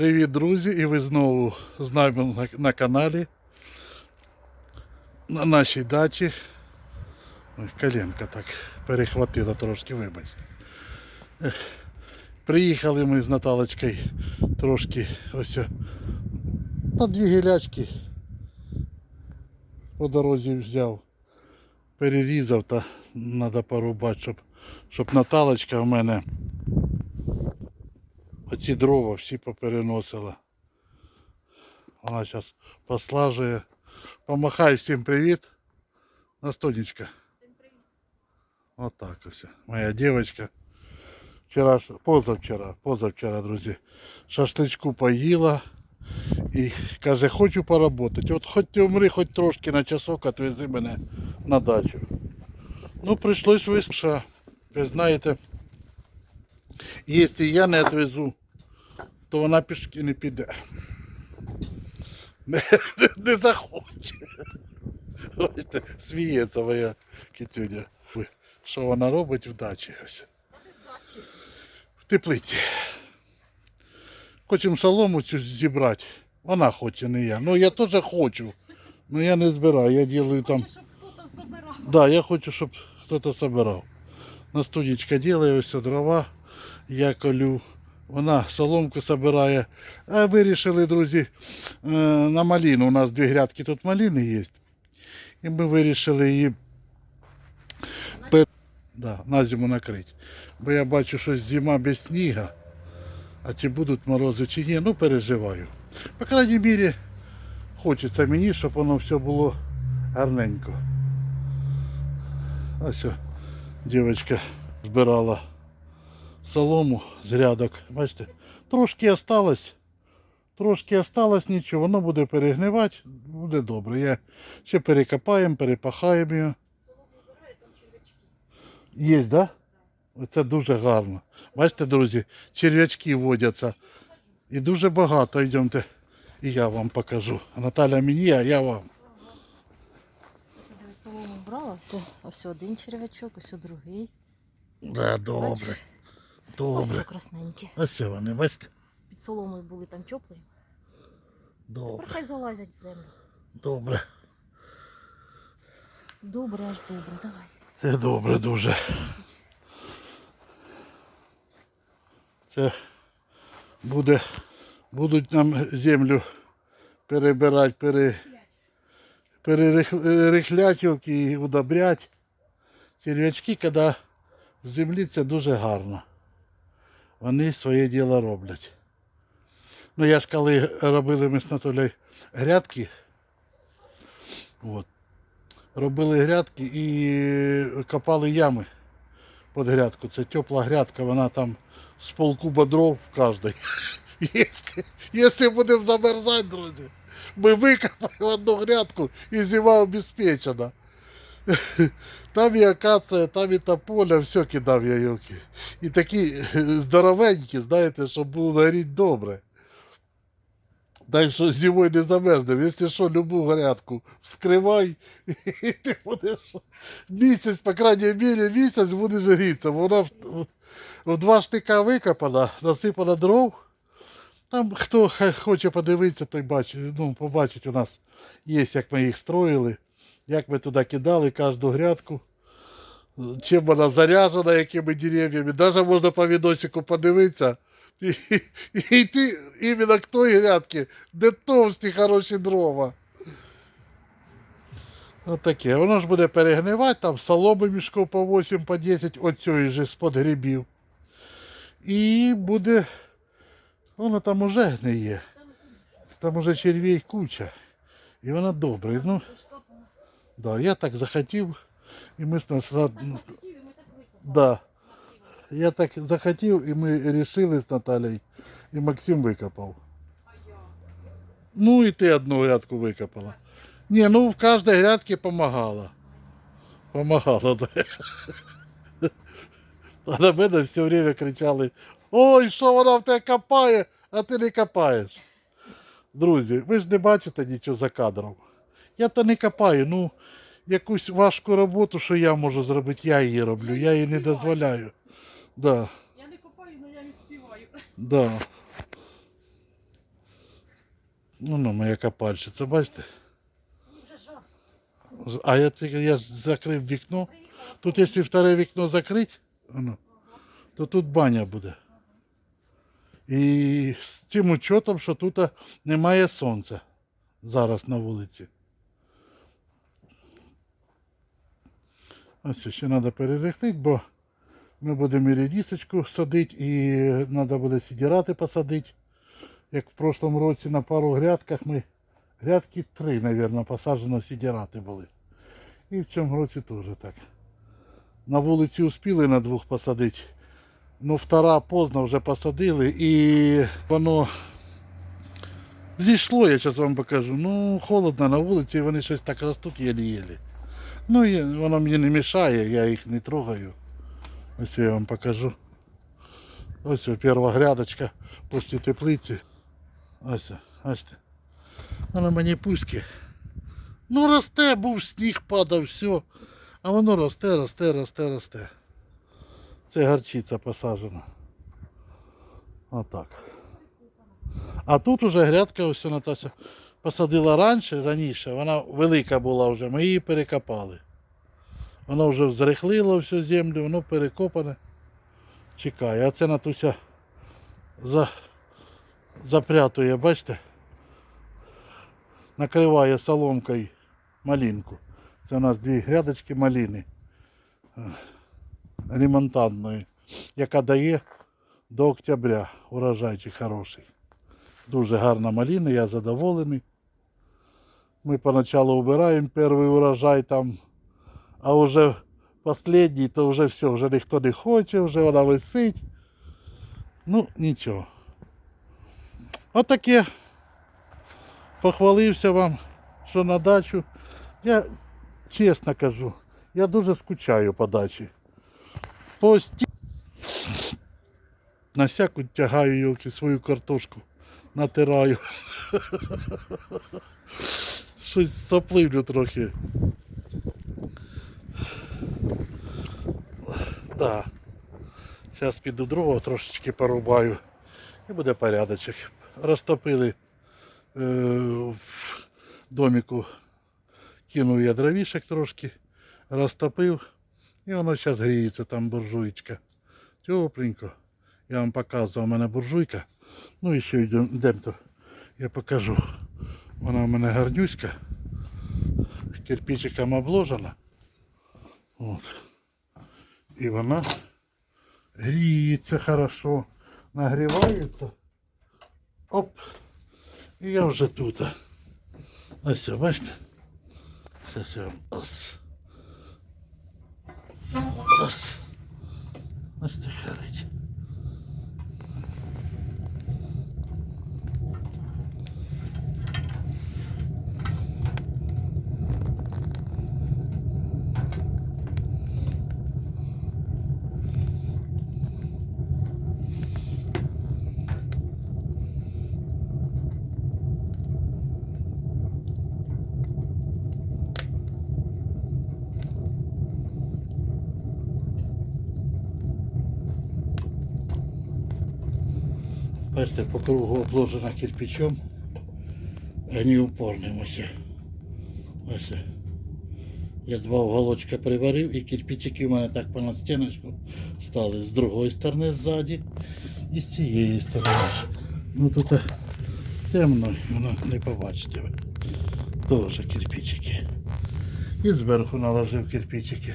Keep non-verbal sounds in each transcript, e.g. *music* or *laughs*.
Привіт, друзі! І ви знову з нами на, на каналі. На нашій дачі. Ой, коленка так перехватила трошки, вибачте. Приїхали ми з Наталочкою трошки ось. Та дві гілячки по дорозі взяв. Перерізав та треба порубати, щоб, щоб Наталочка в мене оці дрова всі попереносила. Вона зараз послажує. Помахай всім привіт. Настонечка. Вот так ось. Моя девочка. Вчора, позавчора, позавчора, друзі, шашличку поїла і каже, хочу поработати. От хоч ти умри, хоч трошки на часок, отвези мене на дачу. Ну, прийшлось вислушати. Ви знаєте, якщо я не відвезу, то вона пішки не піде. Не, не захоче. Бачите, сміється моя кицюня. Ой, Що вона робить в дачі? Ось. В теплиці. Хочемо солому цю зібрати. Вона хоче, не я. Ну я теж хочу. Ну я не збираю, я ділаю там. Щоб хтось забирав. Да, я хочу, щоб хтось собирав. Настунечка делає ось дрова, я колю. Вона соломку собирає. А вирішили, друзі, е, на маліну. У нас дві грядки тут маліни є. І ми вирішили її да, на зиму накрити. Бо я бачу, що зима без снігу. А чи будуть морози чи ні, ну переживаю. По крайній мірі, хочеться мені, щоб воно все було гарненько. Ось дівчинка збирала солому з грядок. Бачите, трошки осталось. Трошки осталось нічого, воно буде перегнивати, буде добре. Я ще перекопаємо, перепахаємо його. Є, так? Да? Це дуже гарно. Бачите, друзі, черв'ячки водяться. І дуже багато. Йдемте. І я вам покажу. Наталя мені, а я вам. Солому брала, ось, ось один черв'ячок, ось другий. Да, добре. Ось Добре. красненькі. Ось вони, бачите? Під соломою були там теплі. Добре, Тепер хай залазять в землю. добре. Добре, аж добре, давай. Це добре дуже. Це буде, будуть нам землю перебирати, пере, перерихлять і удобрять. Черв'ячки, коли в землі це дуже гарно. Вони своє діло роблять. Ну я ж коли робили ми з Наталею грядки, от, робили грядки і копали ями під грядку. Це тепла грядка, вона там з полкуба дров в кожній. *laughs* Якщо будемо замерзати, друзі, ми викопаємо одну грядку і зима обезпечена. *laughs* Там і акація, там і тополя, все кидав я йоки. І такі здоровенькі, знаєте, щоб було горіти добре. Так що зимою не замерзнемо. Якщо що, любу грядку вскривай, *laughs* і ти будеш місяць, по крайній мірі, місяць будеш грітися. Вона в, в два штика викопана, насипана дров. Там хто хоче подивитися, той бачить, ну, побачить у нас є, як ми їх строїли, як ми туди кидали кожну грядку. Чим вона заряжена, якими дерев'ями. Навіть можна по відосику подивитися. І, йти іменно к той грядці, де товсті хороші дрова. Отаке. Воно ж буде перегнивати, там соломи мішков по 8, по 10, оцього же з-под грибів. І буде. Воно там уже гниє. Там уже червій куча. І вона добре. Ну, да, я так захотів, і ми нас рад... Да. Я так захотів, і ми вирішили з Наталією, і Максим викопав. Ну і ти одну грядку викопала. Ні, ну в кожній грядці помагала. Помагала, да. А на мене все время кричали: Ой, що вона в тебе копає, а ти не копаєш. Друзі, ви ж не бачите нічого за кадром. Я то не копаю, ну якусь важку роботу, що я можу зробити, я її роблю, я її не дозволяю. Да, Я не копаю, але я не співаю. да. Ну, ну, моя копальщиця, бачите? А я, я ж закрив вікно. Тут, якщо вторе вікно закрити, ну, то тут баня буде. І з цим учетом, що тут немає сонця зараз на вулиці. Ось ще треба перерихлити, бо ми будемо і редисочку садити, і треба буде сідірати посадити. Як в прошлому році на пару грядках ми грядки три, мабуть, посаджено сідірати були. І в цьому році теж так. На вулиці успіли на двох посадити. Ну, втора поздно вже посадили і воно зійшло, я зараз вам покажу. Ну, холодно на вулиці, і вони щось так ростуть єлі-єлі. Ну, і воно мені не мішає, я їх не трогаю. Ось я вам покажу. Ось перша грядочка після теплиці. Ось, бачите. Воно мені пуськи. Ну росте, був сніг падав, все. А воно росте, росте, росте, росте. Це гарчиця посаджена. Отак. А тут уже грядка ось Натася посадила раніше, раніше, вона велика була вже, ми її перекопали. Воно вже зрихлило всю землю, воно перекопане. Чекає. А це Натуся за, запрятує, бачите? Накриває соломкою малинку. Це у нас дві грядочки малини е, ремонтантної, яка дає до октября урожайчик хороший. Дуже гарна малина, я задоволений. Ми поначалу вбираємо перший урожай там, а вже останній, то вже все, вже ніхто не хоче, вже вона висить. Ну, нічого. Отаке. Похвалився вам, що на дачу. Я чесно кажу, я дуже скучаю по дачі. Пості... На всяку тягаю йолки свою картошку, натираю. *laughs* Щось сопливлю трохи. Да. Зараз піду другого трошечки порубаю і буде порядочок. Розтопили е, в доміку, кинув я дровішек трошки, розтопив, і воно зараз гріється там буржуйчка. Тепленько. Я вам показував, у мене буржуйка. Ну і ще йдемо, йдемо то я покажу. Вона у мене гарнюська, кирпичиком обложена. От. І вона гріється хорошо, нагрівається. Оп. І я вже тут. Ось, бачите? Зараз я вам ось. Ось. Ось так горить. Бачите, по кругу обложена кирпичом, а не упорним ось. Ось. Я два уголочка приварив і кирпичики у мене так понад стіночку стали з другої сторони ззаді і з цієї сторони. Ну тут темно, воно не побачите ви. Тоже кирпичики. І зверху наложив кирпичики.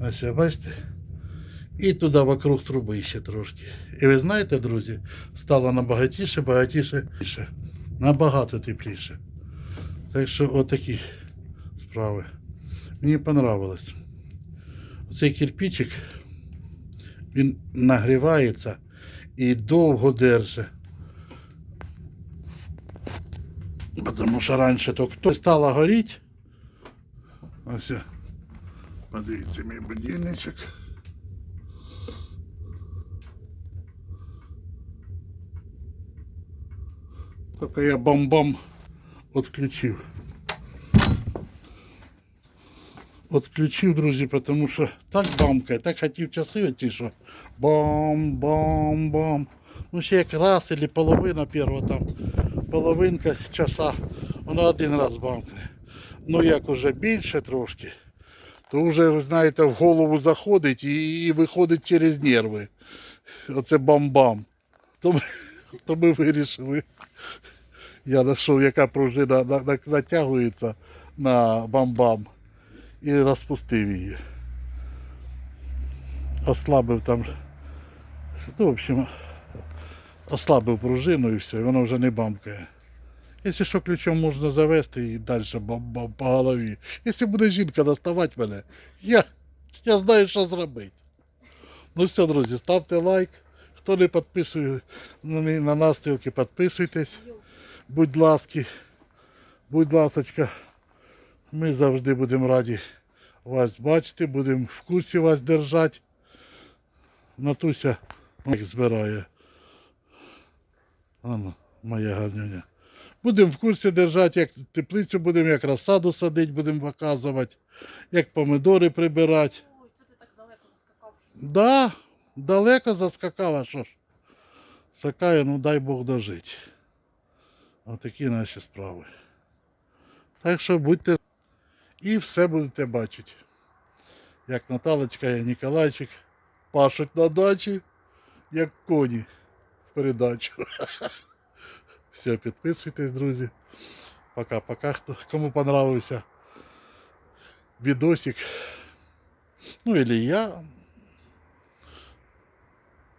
Ось бачите? І туди вокруг труби ще трошки. І ви знаєте, друзі, стало набагатіше, багатіше, набагато тепліше. Так що отакі справи. Мені понравилось. Цей кирпичик, він нагрівається і довго держить. Тому що раніше то хто стало горіти. Ось. Подивіться мій будильничок. Только я бам-бам отключив. Отключив, друзі, тому що так бамкає, так хотів часи оці, що бам-бам-бам. Ну ще як раз или половина першого там половинка часа, вона один раз бамкне. Ну як уже більше трошки, то вже, ви знаєте, в голову заходить і, і виходить через нерви. Оце бам-бам. То ми, то ми вирішили. Я знайшов, яка пружина на- на- натягується на бам-бам і розпустив її. Ослабив там. Ну, в общем, ослабив пружину і все, і воно вже не бамкає. Якщо що ключом можна завести і далі бам-бам по голові. Якщо буде жінка доставати мене, я, я знаю, що зробити. Ну все, друзі, ставте лайк. Хто не підписує на, на нас, тільки підписуйтесь. Будь ласки, будь ласочка. Ми завжди будемо раді вас бачити, будемо в курсі вас держати. Натуся їх збирає. Ано, моя гарнюня. Будемо в курсі держати, як теплицю будемо, як розсаду садити, будемо показувати, як помидори прибирати. Ой, це ти так далеко заскакав. Да, далеко заскакала, що ж. Скакає, ну дай Бог дожити. Отакі наші справи. Так що будьте і все будете бачити. Як Наталочка і Ніколайчик пашуть на дачі, як коні в передачу. *laughs* Все, підписуйтесь, друзі. Пока-пока. Кому понравився відосик. Ну, или я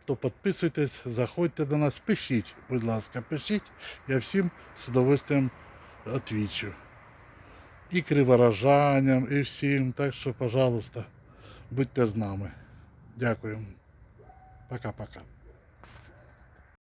то підписуйтесь, заходьте до нас, пишіть, будь ласка, пишіть, я всім з удовольствием відвічу. І криворожанням, і всім. Так що, пожалуйста, будьте з нами. Дякую. Пока-пока.